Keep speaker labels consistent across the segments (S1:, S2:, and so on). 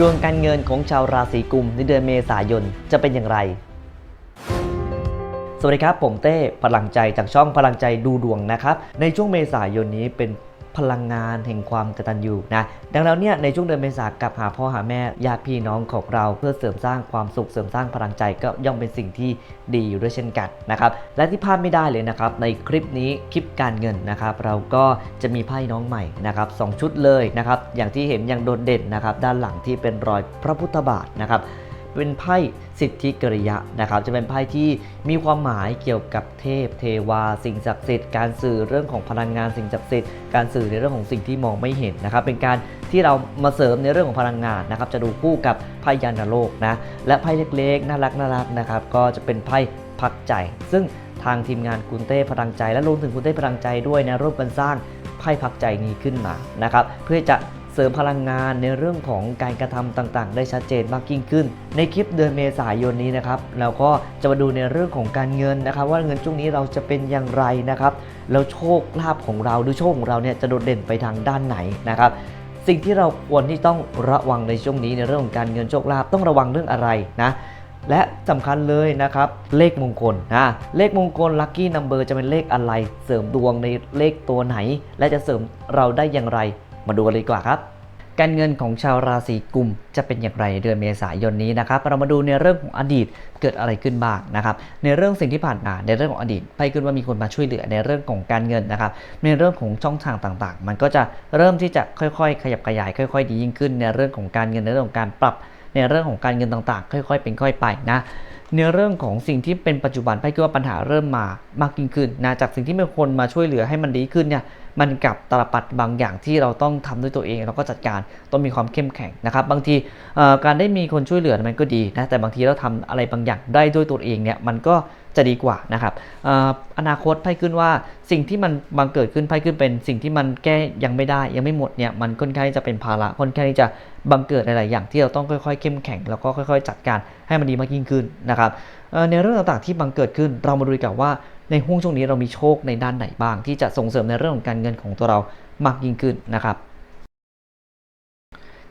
S1: ดวงการเงินของชาวราศีกุมในเดือนเมษายนจะเป็นอย่างไร สวัสดีครับ ผมเต้พลังใจจากช่องพลังใจดูดวงนะครับ ในช่วงเมษายนนี้เป็น พลังงานแห่งความกตัญญูนะดังนั้นเนี่ยในช่วงเดือนเมษากับหาพ่อหาแม่ญาติพี่น้องของเราเพื่อเสริมสร้างความสุขเสริมสร้างพลังใจก็ย่อมเป็นสิ่งที่ดีอยู่ด้วยเช่นกันนะครับและที่พลาดไม่ได้เลยนะครับในคลิปนี้คลิปการเงินนะครับเราก็จะมีไพ่น้องใหม่นะครับสองชุดเลยนะครับอย่างที่เห็นอย่างโดดเด่นนะครับด้านหลังที่เป็นรอยพระพุทธบาทนะครับ เป็นไพ่สิทธิกริยะนะครับ จะเป็นไพ่ที่มีความหมายเกี่ยวกับเทพ เทวา สิ่งศักดิ์สิทธิ์การสื่อเรื่องของพลังงานสิ่งศักดิ์สิทธิ์การสื่อในเรื่องของสิ่งที่มองไม่เห็นนะครับ เป็นการที่เรามาเสริมในเรื่องของพลังงานนะครับ จะดูคู่กับไพ่ยานโลกนะ และไพ่เล็กๆ น่ารักน่ารักนะครับ ก็จะเป็นไพ่พักใจ ซึ่งทางทีมงานคุณเต้พลังใจ และรวมถึงคุณเต้พลังใจด้วยนะร่วมกันสร้างไพ่พักใจนี้ขึ้นมานะครับ เพื่อจะ ริมพลังงานในเรื่องของการกระทำต่างๆ ได้ชัดเจนมากยิ่งขึ้น ในคลิปเดือนเมษายนนี้นะครับเราก็จะมาดูในเรื่องของการเงินนะครับ ว่าเงินช่วงนี้เราจะเป็นอย่างไรนะครับแล้วโชคลาภของเราหรือโชคของเราเนี่ยจะโดดเด่นไปทางด้านไหนนะครับสิ่งที่เราควรที่ต้องระวังในช่วงนี้ในเรื่องของการเงินโชคลาภต้องระวังเรื่องอะไรนะและสำคัญเลยนะครับ เลขมงคลนะเลขมงคลลัคกี้นัมเบอร์จะเป็นเลขอะไร เสริมดวงในเลขตัวไหน และจะเสริมเราได้อย่างไร มาดูกันเลยดีกว่าครับ การเงินของชาวราศีกุมจะเป็นอย่างไรเดือนเมษายนนี้นะครับ เรามาดูในเรื่องของอดีตเกิดอะไรขึ้นบ้างนะครับ ในเรื่องสิ่งที่ผ่านมาในเรื่องของอดีตไพ่ขึ้นว่ามีคนมาช่วยเหลือในเรื่องของการเงินนะครับ ในเรื่องของช่องทางต่างๆ มันก็จะเริ่มที่จะค่อยๆ ขยับขยาย ค่อย ๆ ดียิ่งขึ้น ในเรื่องของการเงินในเรื่องของการปรับในเรื่องของการเงินต่างๆ ค่อยๆ เป็นค่อยไปนะในเรื่องของสิ่งที่เป็นปัจจุบันไพ่คิดว่าปัญหาเริ่มมามากยิ่งขึ้นนะจากสิ่งที่มีคนมาช่วยเหลือให้มันดีขึ้นเนี่ยมันกับตลปัดบางอย่างที่เราต้องทำด้วยตัวเองเราก็จัดการต้องมีความเข้มแข็งนะครับ บางทีการได้มีคนช่วยเหลือมันก็ดีนะแต่บางทีเราทำอะไรบางอย่างได้ด้วยตัวเองเนี่ยมันก็จะดีกว่านะครับออนาคตไพ่ขึ้นว่าสิ่งที่มันบังเกิดขึ้นไพ่ขึ้นเป็นสิ่งที่มันแก้ยังไม่ได้ยังไม่หมดเนี่ยมันค่อนข้างที่จะเป็นภาระค่อนข้างที่จะบังเกิดหลายๆอย่างที่เราต้องค่อยๆเข้มแข็งแล้วก็ค่อย ๆ จัดการให้มันดีมากยิ่งขึ้นนะครับในเรื่องต่างๆที่บังเกิดขึ้นเรามาดูกันว่า ในห่วงช่วงนี้เรามีโชคในด้านไหนบ้าง ที่จะส่งเสริมในเรื่องของการเงินของตัวเรามากยิ่งขึ้นนะครับ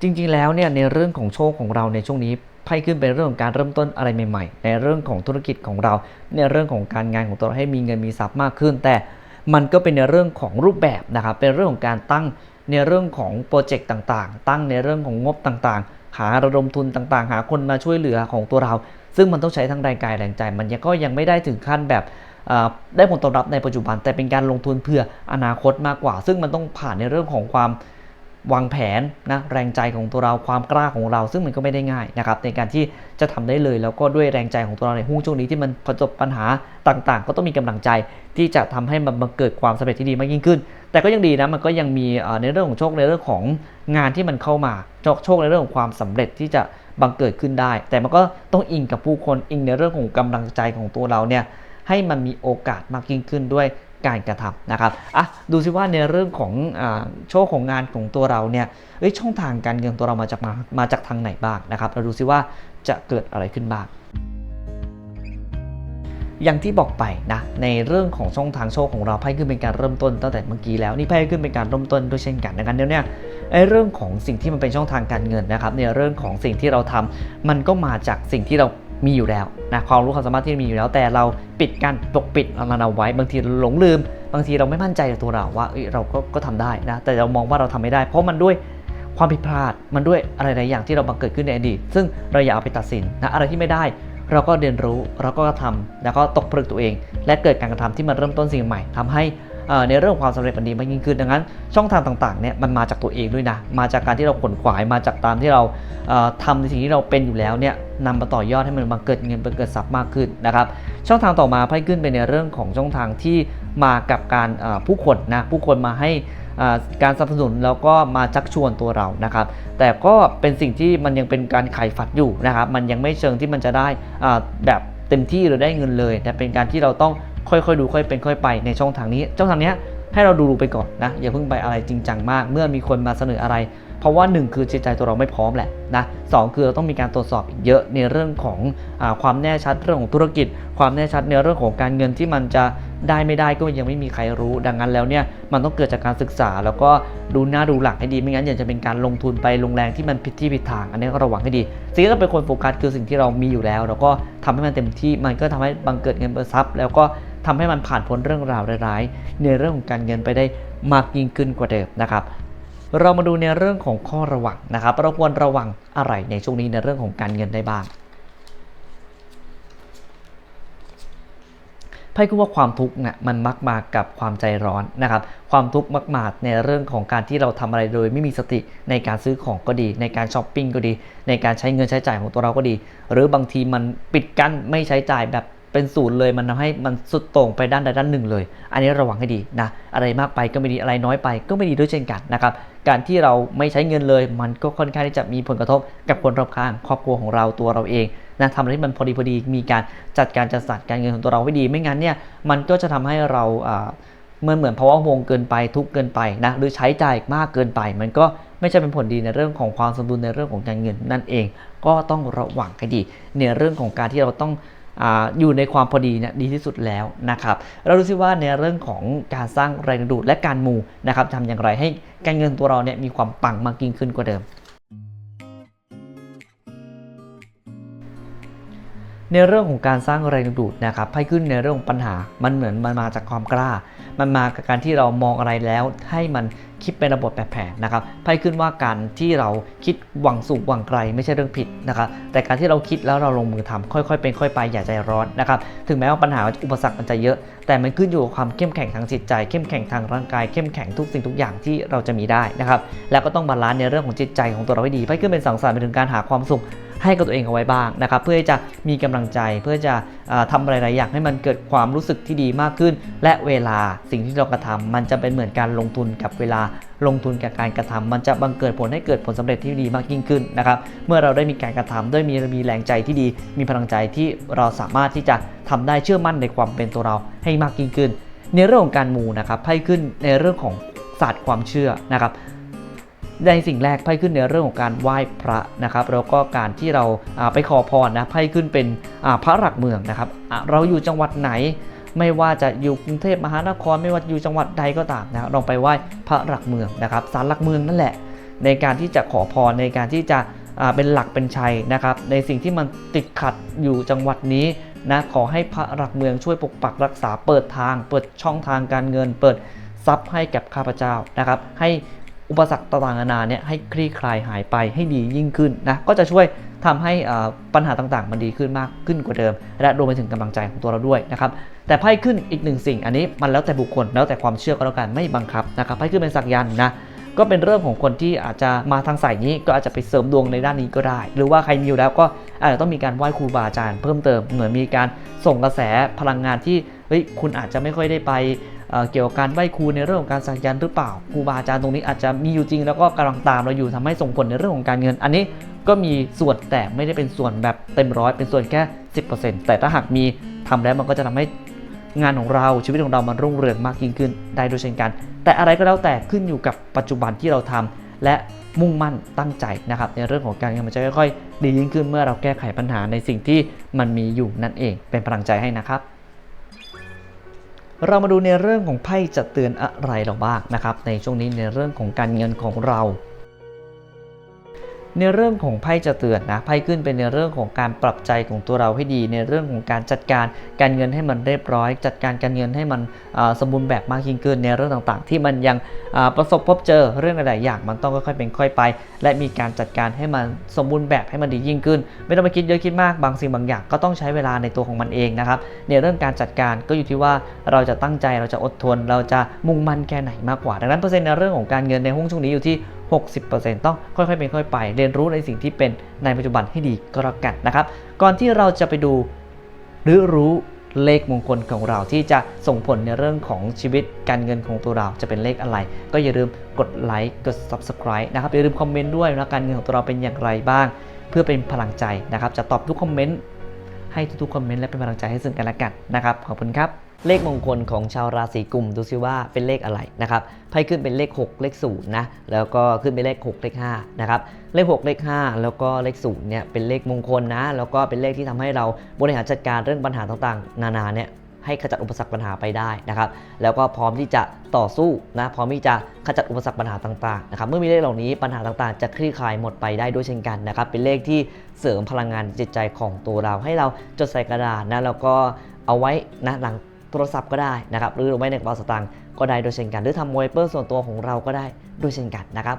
S1: จริงๆแล้วเนี่ยในเรื่องของโชคของเราในช่วงนี้ไพ่ขึ้นเป็นเรื่องของการเริ่มต้นอะไรใหม่ ๆ ในเรื่องของธุรกิจของเรา ในเรื่องของการงานของตัวเราให้มีเงินมีทรัพย์มากขึ้น แต่มันก็เป็นในเรื่องของรูปแบบนะครับ เป็นเรื่องของการตั้งในเรื่องของโปรเจกต์ต่างๆ ตั้งในเรื่องของงบต่างๆ หาระดมทุนต่างๆ หาคนมาช่วยเหลือของตัวเรา ซึ่งมันต้องใช้ทั้งแรงกายแรงใจ มันยังก็ยังไม่ได้ถึงขั้นแบบ ได้ผลตอบรับในปัจจุบัน แต่เป็นการลงทุนเพื่ออนาคตมากกว่า ซึ่งมันต้องผ่านในเรื่องของความวางแผนนะแรงใจของตัวเราความกล้าของเรา ซึ่งมันก็ไม่ได้ง่ายนะครับในการที่จะทำได้เลย แล้วก็ด้วยแรงใจของตัวเราในหุ้นช่วงนี้ที่มันประสบปัญหาต่างๆ ก็ต้องมีกำลังใจที่จะทำให้มันเกิดความสำเร็จที่ดีมากยิ่งขึ้น แต่ก็ยังดีนะมันก็ยังมีในเรื่องของโชคในเรื่องของงานที่มันเข้ามาโชคโชคในเรื่องของความสำเร็จที่จะบังเกิดขึ้นได้ แต่มันก็ต้องอิงกับผู้คนอิงในเรื่องของกำลังใจของตัวเราเนี่ย ให้มันมีโอกาสมากยิ่งขึ้นด้วยการกระทำนะครับอะดูซิว่าในเรื่องของอโชคของงานของตัวเราเนี่ยยช่องทางการเงินตัวเรามาจากมามาจากทางไหนบ้างนะครับเราดูซิว่าจะเกิดอะไรขึ้นบ้างอย่างที่บอกไปนะในเรื่องของช่องทางโชคของเราไพ่ขึ้นเป็นการเริ่มต้นตั้งแต่เมื่อกี้แล้วนี่ไพ่ขึ้นเป็นการเริ่มต้นด้วยเช่นกันดังนั้นเนี่ยไอ้เรื่องของสิ่งที่มันเป็นช่องทางการเงินนะครับในเรื่องของสิ่งที่เราทำมันก็มาจากสิ่งที่เรา มีอยู่แล้วนะความรู้ความสามารถที่มีอยู่แล้ว แต่เราปิดกั้นปกปิดมันเอาไว้ บางทีหลงลืม บางทีเราไม่มั่นใจในตัวเราว่าเอ้ยเราก็ก็ทำได้นะแต่เรามองว่าเราทำไม่ได้ เพราะมันด้วยความผิดพลาดมันด้วยอะไรหลายอย่างที่เราบังเกิดขึ้นในอดีต ซึ่งเราอย่าเอาไปตัดสินนะอะไรที่ไม่ได้เราก็เรียนรู้เราก็ทำแล้วก็ตกผลึกตัวเอง และเกิดการกระทำที่มันเริ่มต้นสิ่งใหม่ทำให้ ในเรื่องความสำเร็จมันดีมากยิ่งขึ้นดังนั้น ช่องทางต่างๆเนี่ยมันมาจากตัวเองด้วยนะมาจากการที่เราขนขวายมาจากตามที่เราเอ่อทำในสิ่งที่เราเป็นอยู่แล้วเนี่ยนำมาต่อยอดให้มันมาเกิดเงินเกิดทรัพย์มากขึ้นนะครับช่องทางต่อมาไพ่ขึ้นเป็นในเรื่องของช่องทางที่มากับการผู้คนนะผู้คนมาให้การสนับสนุนแล้วก็มาชักชวนตัวเรานะครับ แต่ก็เป็นสิ่งที่มันยังเป็นการไขฝัดอยู่นะครับ มันยังไม่เชิงที่มันจะได้แบบเต็มที่หรือได้เงินเลย แต่เป็นการที่เราต้อง ค่อยๆดูค่อยเป็นค่อยไปในช่องทางนี้ช่องทางนี้ให้เราดูดูไปก่อนนะอย่าเพิ่งไปอะไรจริงจังมาก เมื่อมีคนมาเสนออะไร เพราะว่าหนึ่งคือจิตใจตัวเราไม่พร้อมแหละนะสองคือเราต้องมีการตรวจสอบเยอะในเรื่องของอความแน่ชัดเรื่องของธุรกิจ ความแน่ชัดในเรื่องของการเงินที่มันจะได้ไม่ได้ก็ยังไม่มีใครรู้ ดังนั้นแล้วเนี่ยมันต้องเกิดจากการศึกษา แล้วก็ดูหน้าดูหลังให้ดีไม่งั้นอย่างจะเป็นการลงทุนไปลงแรงที่มันผิดที่ผิดทาง อันนี้ก็ระวังให้ดีสิ่งที่เราเป็นคนโฟกัสคือสิ่งที่เรามีอยู่แล้ว แล้วก็ทำให้มันเต็มที่มันก็ทำให้บังเกิดเงินเบอร์ซับแล้วก็ ทำให้มันผ่านพ้นเรื่องราวร้ายๆ ในเรื่องของการเงินไปได้มากยิ่งขึ้นกว่าเดิมนะครับ เรามาดูในเรื่องของข้อระวังนะครับ เราควรระวังอะไรในช่วงนี้ในเรื่องของการเงินได้บ้างไพ่คือว่าความทุกข์เนี่ยมันมักมากับความใจร้อนนะครับ ความทุกข์มักมาในเรื่องของการที่เราทำอะไรโดยไม่มีสติในการซื้อของก็ดี ในการช้อปปิ้งก็ดี ในการใช้เงินใช้จ่ายของตัวเราก็ดี หรือบางทีมันปิดกั้นไม่ใช้จ่ายแบบ เป็นศูนย์เลยมันทำให้มันสุดโต่งไปด้านใดด้านหนึ่งเลย อันนี้ระวังให้ดีนะอะไรมากไปก็ไม่ดีอะไรน้อยไปก็ไม่ดีด้วยเช่นกันนะครับการที่เราไม่ใช้เงินเลย มันก็ค่อนข้างที่จะมีผลกระทบกับคนรอบข้างครอบครัวของเราตัวเราเองนะทำอะไรที่มันพอดีพอดีมีการจัดการจัดสรรการเงินของตัวเราให้ดี ไม่งั้นเนี่ยมันก็จะทำให้เราเหมือนเหมือนภาวะวงเกินไปทุกเกินไปนะหรือใช้จ่ายมากเกินไป มันก็ไม่ใช่เป็นผลดีในเรื่องของความสมดุลในเรื่องของการเงินนั่นเอง ก็ต้องระวังให้ดีในเรื่องของการที่เราต้อง อยู่ในความพอดีเนี่ยดีที่สุดแล้วนะครับ เราดูซิว่าในเรื่องของการสร้างแรงดูดและการมูนะครับทำอย่างไรให้การเงินตัวเราเนี่ยมีความปังมากยิ่งขึ้นกว่าเดิมในเรื่องของการสร้างแรงดึงดูดนะครับให้ขึ้นในเรื่องของปัญหา มันเหมือนมันมาจากความกล้า มันมากับการที่เรามองอะไรแล้วให้มัน คิดเป็นระบบแบบแผนนะครับไพ่ขึ้นว่าการที่เราคิดหวังสูงหวังไกลไม่ใช่เรื่องผิดนะครับ แต่การที่เราคิดแล้วเราลงมือทำค่อยๆ เป็นค่อยไปอย่าใจร้อนนะครับ ถึงแม้ว่าปัญหาอุปสรรคมันจะเยอะ แต่มันขึ้นอยู่กับความเข้มแข็งทางจิตใจ เข้มแข็งทางร่างกาย เข้มแข็งทุกสิ่งทุกอย่างที่เราจะมีได้นะครับ แล้วก็ต้องบาลานซ์ในเรื่องของจิตใจของตัวเราให้ดีไพ่ขึ้นเป็นสังสรรไปถึงการหาความสุข ให้กับตัวเองเอาไว้บ้างนะครับเพื่อที่จะมีกำลังใจเพื่อจะอ่อทำอะไรหลายอย่างให้มันเกิดความรู้สึกที่ดีมากขึ้น และเวลาสิ่งที่เรากระทำมันจะเป็นเหมือนการลงทุนกับเวลาลงทุนกับการกระทำมันจะบังเกิดผลให้เกิดผลสำเร็จที่ดีมากยิ่งขึ้นนะครับเมื่อเราได้มีการกระทำด้วยมีมีแรงใจที่ดี มีพลังใจที่เราสามารถที่จะทำได้เชื่อมั่นในความเป็นตัวเราให้มากยิ่งขึ้น ในเรื่องของการมูนะครับไพ่ขึ้นในเรื่องของศาสตร์ความเชื่อนะครับ ในสิ่งแรกไพ่ขึ้นในเรื่องของการไหว้พระนะครับแล้วก็การที่เราไปขอพรนะไพ่ขึ้นเป็นพระหลักเมืองนะครับเราอยู่จังหวัดไหนไม่ว่าจะอยู่กรุงเทพมหานคร ไม่ว่าอยู่จังหวัดใดก็ตามนะลองไปไหว้พระหลักเมืองนะครับศาลหลักเมืองนั่นแหละ ในการที่จะขอพรในการที่จะเป็นหลักเป็นชัยนะครับ ในสิ่งที่มันติดขัดอยู่จังหวัดนี้นะขอให้พระหลักเมืองช่วยปกปักรักษาเปิดทาง เปิดช่องทางการเงิน เปิดทรัพย์ให้กับข้าพเจ้านะครับ ให้ อุปสรรคต่างๆนานาเนี่ยให้คลี่คลายหายไปให้ดียิ่งขึ้นนะก็จะช่วยทำให้อ่าปัญหาต่างๆ มันดีขึ้นมากขึ้นกว่าเดิม และรวมไปถึงกำลังใจของตัวเราด้วยนะครับแต่ไพ่ขึ้นอีกหนึ่งสิ่ง อันนี้มันแล้วแต่บุคคลแล้วแต่ความเชื่อก็แล้วกันไม่บังคับนะครับไพ่ขึ้นเป็นสักยันนะก็เป็นเรื่องของคนที่อาจจะมาทางสายนี้ก็อาจจะไปเสริมดวงในด้านนี้ก็ได้ หรือว่าใครมีอยู่แล้วก็อาจจะต้องมีการไหว้ครูบาอาจารย์เพิ่มเติมเหมือนมีการส่งกระแสพลังงานที่เฮ้ยคุณอาจจะไม่ค่อยได้ไป เกี่ยวกับการไหว้ครูในเรื่องของการสักยันหรือเปล่าครูบาอาจารย์ตรงนี้อาจจะมีอยู่จริง แล้วก็กำลังตามเราอยู่ทำให้ส่งผลในเรื่องของการเงิน อันนี้ก็มีส่วนแต่ไม่ได้เป็นส่วนแบบเต็มร้อยเป็นส่วนแค่ 10%แต่ถ้าหากมีทำแล้วมันก็จะทำให้งานของเราชีวิตของเรามันรุ่งเรืองมากยิ่งขึ้นได้ด้วยเช่นกัน แต่อะไรก็แล้วแต่ขึ้นอยู่กับปัจจุบันที่เราทำและมุ่งมั่นตั้งใจนะครับในเรื่องของการเงินมันจะค่อยๆ ดียิ่งขึ้นเมื่อเราแก้ไขปัญหาในสิ่งที่มันมีอยู่นั่นเองเป็นพลังใจให้นะครับ เรามาดูในเรื่องของไพ่จะเตือนอะไรเราบ้างนะครับในช่วงนี้ในเรื่องของการเงินของเรา ในเรื่องของไพ่จะเตือนนะไพ่ขึ้นเป็นในเรื่องของการปรับใจของตัวเราให้ดี ในเรื่องของการจัดการการเงินให้มันเรียบร้อย จัดการการเงินให้มันสมบูรณ์แบบมากยิ่งขึ้นในเรื่องต่างๆ ที่มันยังประสบพบเจอเรื่องหลายๆอย่างมันต้องค่อยๆเป็นค่อยไป และมีการจัดการให้มันสมบูรณ์แบบให้มันดียิ่งขึ้น ไม่ต้องไปคิดเยอะคิดมากบางสิ่งบางอย่างก็ต้องใช้เวลาในตัวของมันเองนะครับในเรื่องการจัดการก็อยู่ที่ว่าเราจะตั้งใจเราจะอดทน เราจะมุ่งมั่นแค่ไหนมากกว่า ดังนั้นเปอร์เซ็นต์ในเรื่องของการเงินในห้วงช่วงนี้อยู่ที่ 60%ต้องค่อยๆเป็นค่อยไป เรียนรู้ในสิ่งที่เป็นในปัจจุบันให้ดีก็แล้วกันนะครับ ก่อนที่เราจะไปดูหรือรู้เลขมงคลของเราที่จะส่งผลในเรื่องของชีวิตการเงินของตัวเราจะเป็นเลขอะไร ก็อย่าลืมกดไลค์กด Subscribe นะครับอย่าลืมคอมเมนต์ด้วยว่าการเงินของตัวเราเป็นอย่างไรบ้าง เพื่อเป็นพลังใจนะครับ จะตอบทุกคอมเมนต์ให้ทุกๆคอมเมนต์และเป็นพลังใจให้ซึ่งกันและกันนะครับขอบคุณครับ เลขมงคลของชาวราศีกุมดูซิว่าเป็นเลขอะไรนะครับไพ่ขึ้นเป็นเลข 6 เลข0นะแล้วก็ขึ้นเป็นเลข 6 เลข5นะครับเลข 6 เลข 5 แล้วก็เลข0เนี่ยเป็นเลขมงคลนะแล้วก็เป็นเลขที่ทำให้เราบริหารจัดการเรื่องปัญหาต่างๆ นานาเนี่ยให้ขจัดอุปสรรคปัญหาไปได้นะครับแล้วก็พร้อมที่จะต่อสู้นะพร้อมที่จะขจัดอุปสรรคปัญหาต่างๆนะครับเมื่อมีเลขเหล่านี้ปัญหาต่างๆ จะคลี่คลายหมดไปได้ด้วยเช่นกันนะครับเป็นเลขที่เสริมพลังงานจิตใจของตัวเรา ให้เราจดใส่กระดาษนะแล้วก็เอาไว้นะหลัง โทรศัพท์ก็ได้นะครับหรือไว้ในกระเป๋าสตางค์ก็ได้โดยเช่นกัน หรือทำโมเปอร์ส่วนตัวของเราก็ได้ด้วยเช่นกันนะครับ